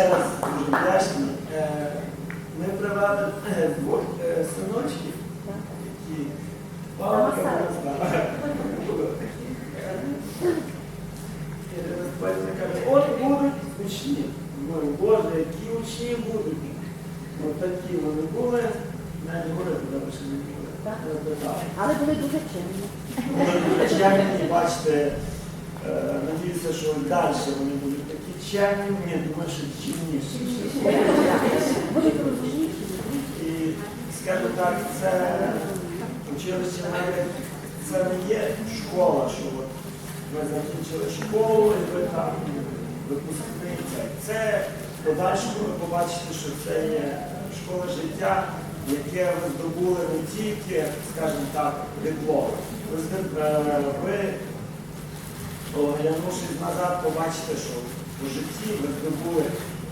ще раз дуже вдячні. Е, Ми привели е, двох е, синочків, які мама каже, от будуть учні. Думаю, Боже, які учні будуть. От такі вони були, навіть говорити добре, що не були. Але були дуже. Вони дуже чемні, бачите, надіюся, що далі вони ні, думаю, що чимніші. І, скажімо так, це училище навіть це не є школа, що от ми закінчили школу і ви там випускниця. Це подальшому ви побачите, що це є школа життя, яке ви здобули не тільки, скажімо так, диплом. Ви, здоб- е, оглянувшись назад, побачите, що у житті ви здобули,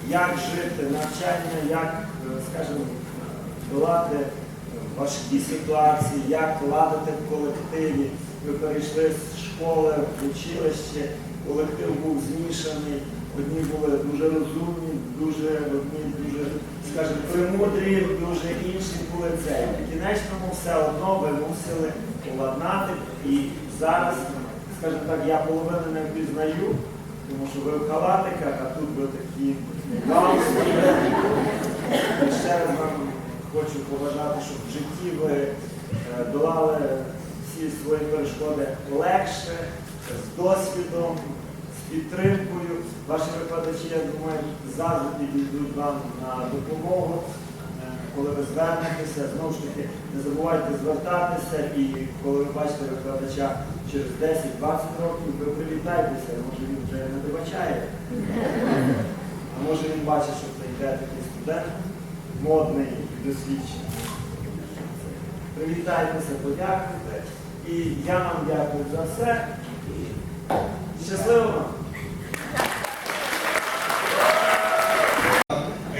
як жити, навчання, як, е, скажімо, долати важкі ситуації, як ладити в колективі. Ви перейшли з школи в училище, колектив був змішаний, одні були дуже розумні, дуже одні дуже, скажімо, премудрі, дуже інші були це. В кінечному все одно ви мусили поладнати. І зараз, скажімо так, я половину не впізнаю, тому що ви в халатиках, а тут ви такі галстуки. І ще раз вам хочу побажати, щоб в житті ви е, долали всі свої перешкоди легше, з досвідом, з підтримкою. Ваші викладачі, я думаю, завжди підійдуть вам на допомогу. Коли ви звернетеся, знову ж таки, не забувайте звертатися і коли ви бачите викладача через 10-20 років, ви привітайтеся, може він вже не вибачає. А може він бачить, що це йде такий студент модний досвідчений. Привітайтеся, подякуйте. І я вам дякую за все. Щасливо вам!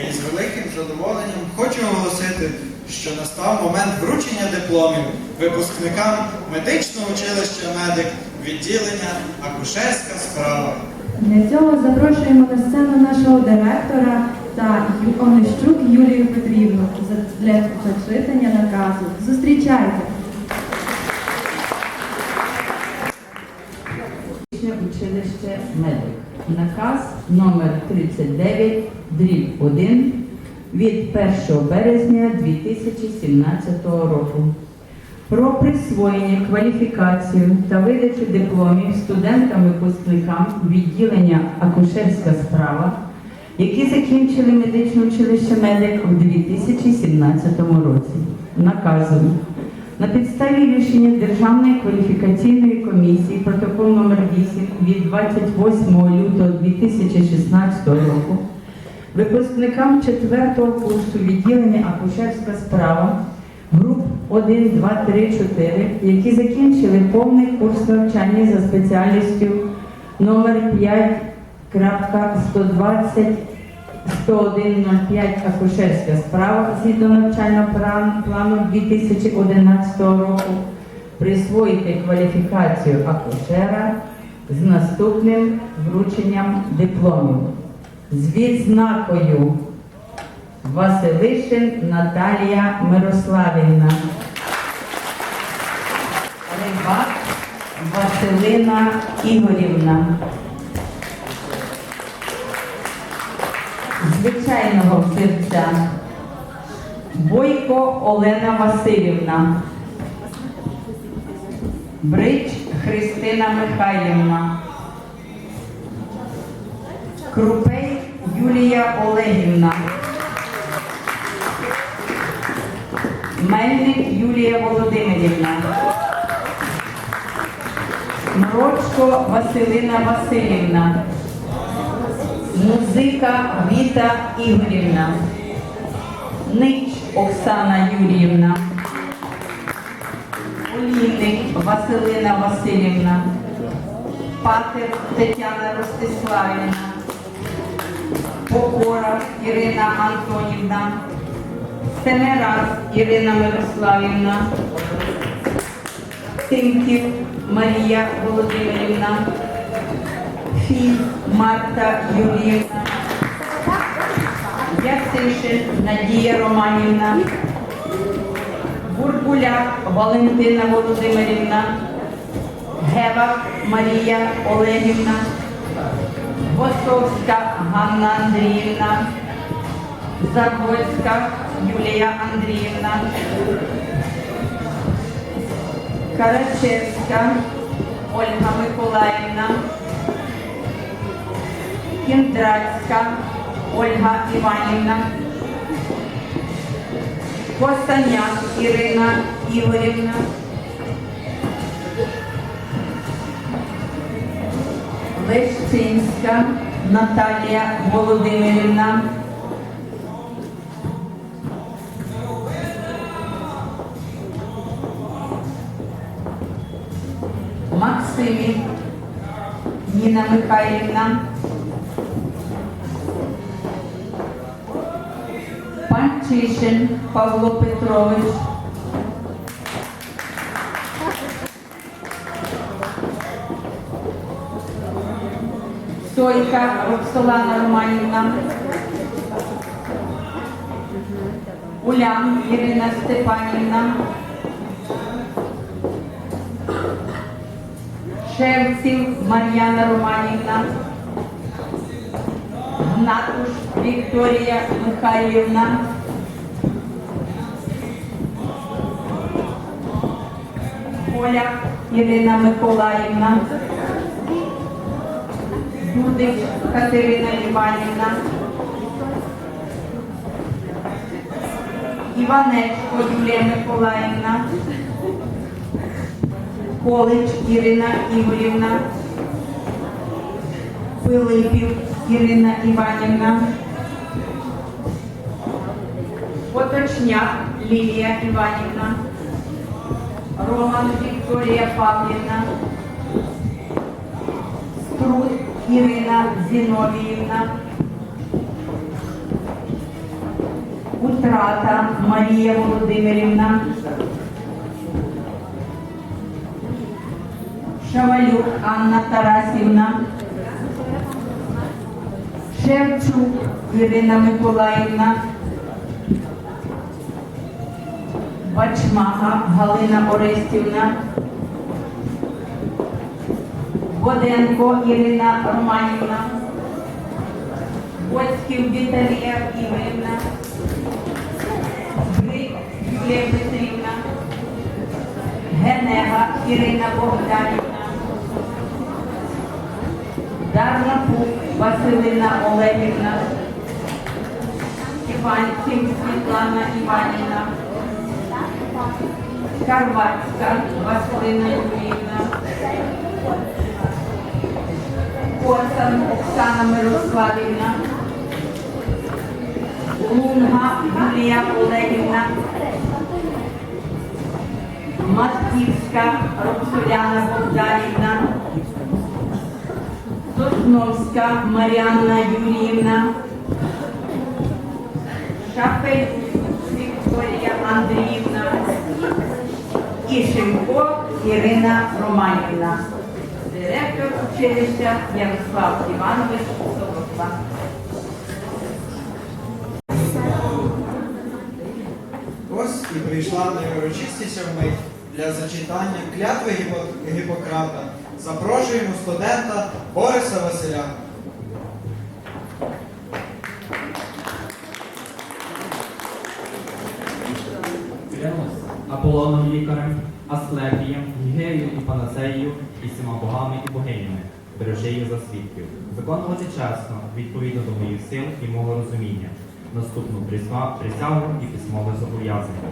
І з великим задоволенням хочу оголосити, що настав момент вручення дипломів випускникам медичного училища медик відділення Акушерська справа. Для цього запрошуємо на сцену нашого директора та Онищук Юлію Петрівну для зачитання наказу. Зустрічайте! Училище медик. Наказ номер 39 дріб 1 від 1 березня 2017 року про присвоєння кваліфікацію та видачу дипломів студентам-випускникам відділення Акушерська справа, які закінчили медичне училище медик у 2017 році. Наказую на підставі рішення Державної кваліфікаційної комісії протокол номер 8 від 28 лютого 2016 року випускникам 4-го курсу відділення Акушерська справа груп 1, 2, 3, 4, які закінчили повний курс навчання за спеціальністю номер 5.120 101.05 акушерська справа згідно навчального плану 2011 року присвоїти кваліфікацію акушера з наступним врученням дипломів. З відзнакою Василишин Наталія Мирославівна. Рибак Василина Ігорівна. звичайного серця. Бойко Олена Васильівна. Брич Христина Михайлівна. Крупей Юлія Олегівна. Мельник Юлія Володимирівна. Мрочко Василина Васильівна. Музика Віта Ігорівна, Нич Оксана Юріївна, Олійник Василина Васильівна, Патер Тетяна Ростиславівна, Покора Ірина Антонівна, Семераз Ірина Мирославівна, Тимків Марія Володимирівна, Філь Марта Юріївна, Яцишин Надія Романівна, Бурбуляк Валентина Володимирівна, Гевак Марія Олегівна, Восовська Ганна Андріївна, Забольська Юлія Андріївна, Карачевська Ольга Миколаївна, Кіндрацька Ольга Іванівна, Костаняк Ірина Ігорівна, Лещинська Наталія Володимирівна, Максимів Ніна Михайлівна, Панчишин Павло Петрович, Сойка Роксолана Романівна, Улян Ірина Степанівна, Шевців Мар'яна Романівна, Гнатуш Вікторія Михайлівна, Поляк Ірина Миколаївна, Дудик Катерина Іванівна, Іванечко Юлія Миколаївна, Колич Ірина Ігорівна, Пилипів Ірина Іванівна, Поточняк Лілія Іванівна, Роман Вікторія Павлівна, Ірина Зіновіївна, Утрата Марія Володимирівна, Шавалюк Анна Тарасівна, Шевчук Ірина Миколаївна, Бачмага Галина Орестівна, Боденко Ірина Романівна, Боцьків Віталія Ігорівна, Грик Юлія Петрівна, Генега Ірина Богданівна, Дарнапук Василина Олегівна, Іванців Світлана Іванівна, Карвацька Василина Юріївна, Косан Оксана Мирославівна, Лунга Юлія Олегівна, Матківська Роксоляна Богданівна, Сосновська Маріанна Юріївна, Шапель Вікторія Андріївна. Шимко Ірина Романівна, директор училища Ярослав Іванович Солоса. Ось і прийшла найурочистіша вмить для зачитання клятви Гіппократа. Запрошуємо студента Бориса Василя. Клянусь Аполлоном лікарем, Асклепієм, Гігеєю і Панацеєю, і всіма богами і богинями, бережи за свідків, виконувати чесно, відповідно до моїх сил і мого розуміння, наступну присягу і письмове зобов'язання.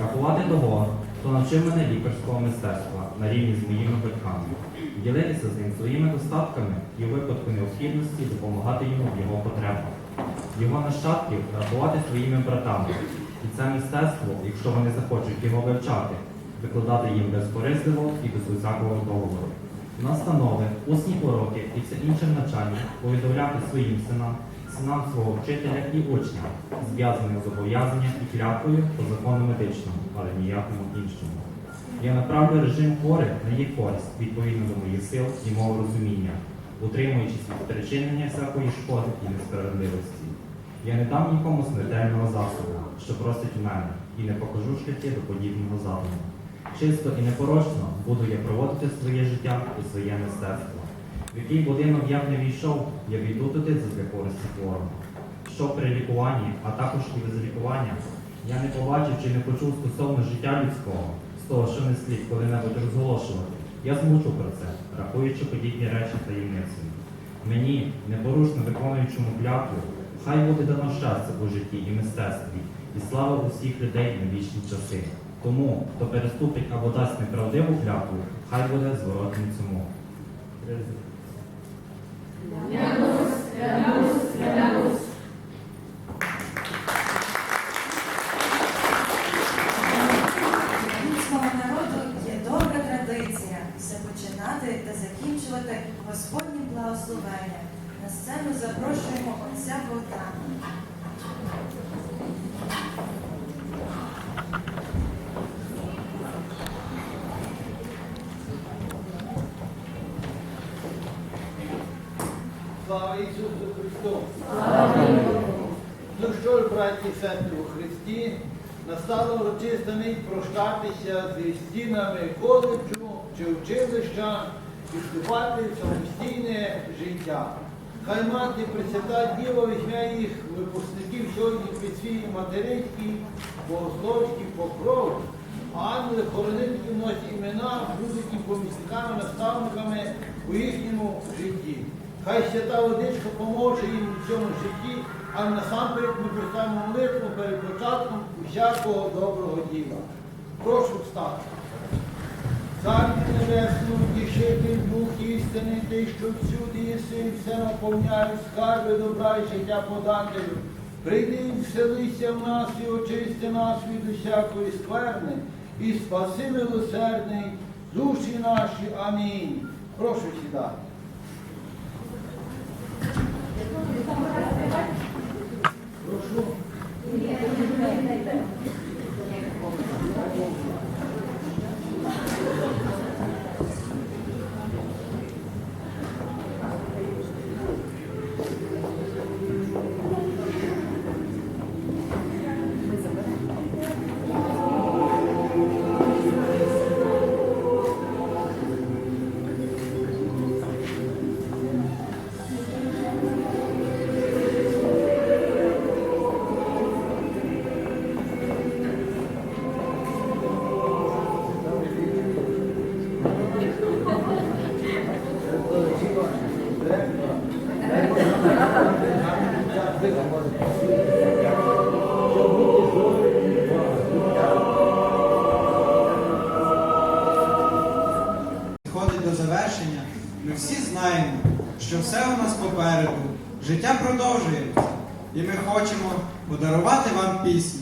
Рахувати того, хто навчив мене лікарського мистецтва на рівні з моїми батьками, ділитися з ним своїми достатками і у випадку необхідності допомагати йому в його потребах. Його нащадків рахувати своїми братами. І це мистецтво, якщо вони захочуть його вивчати, викладати їм безкорисливо і без усякого договору. Настанови, усні уроки і все інше навчання повідомляти своїм синам, синам свого вчителя і учням, зв'язаним зобов'язання і клятвою по закону медичному, але ніякому іншому. Я направлю режим хворих на їх користь відповідно до моїх сил і мого розуміння, утримуючись від причинення всякої шкоди і несправедливості. Я не дам нікому смертельного засобу, що просить у мене, і не покажу шляхи до подібного задуму. Чисто і непорочно буду я проводити своє життя і своє мистецтво. В який будинок я б не війшов, я війду туди для користі хворого. Що при лікуванні, а також і без лікування, я не побачив чи не почув стосовно життя людського, з того, що не слід коли-небудь розголошувати. Я змовчу про це, рахуючи подібні речі таємницею. Мені, непорушно виконуючому клятву, хай буде дано щастя у житті і мистецтві, і слава усіх людей на вічні часи. Тому, хто переступить або дасть неправдиву клятву, хай буде зворотним цьому. Українського народу є добра традиція все починати та закінчувати Господнім благословенням. На сцену запрошуємо отця Богдана. Слава Ісусу Христу! Ну що ж, браті і сестри у Христі, настала урочиста мить прощатися зі стінами коледжу чи училища і вступати в самостійне життя. Хай мати Пресвята Діва візьме їх випускників сьогодні під свій материнський богословський покров, а ангели хоронитки носять імена, будуть їм помічниками, наставниками у їхньому житті. Хай свята водичка поможе їм у цьому житті, а насамперед ми представимо молитву перед початком усякого доброго діла. Прошу встати. Цар Небесну, тішитель дух істини, ти, що всюди єси, все наповняєш, скарби добра і життя подателю. Прийди вселися в нас і очисти нас від усякої скверни, і спаси милосердний душі наші. Амінь. Прошу сідати. Прошу. Знаємо, що все у нас попереду, життя продовжується, і ми хочемо подарувати вам пісню.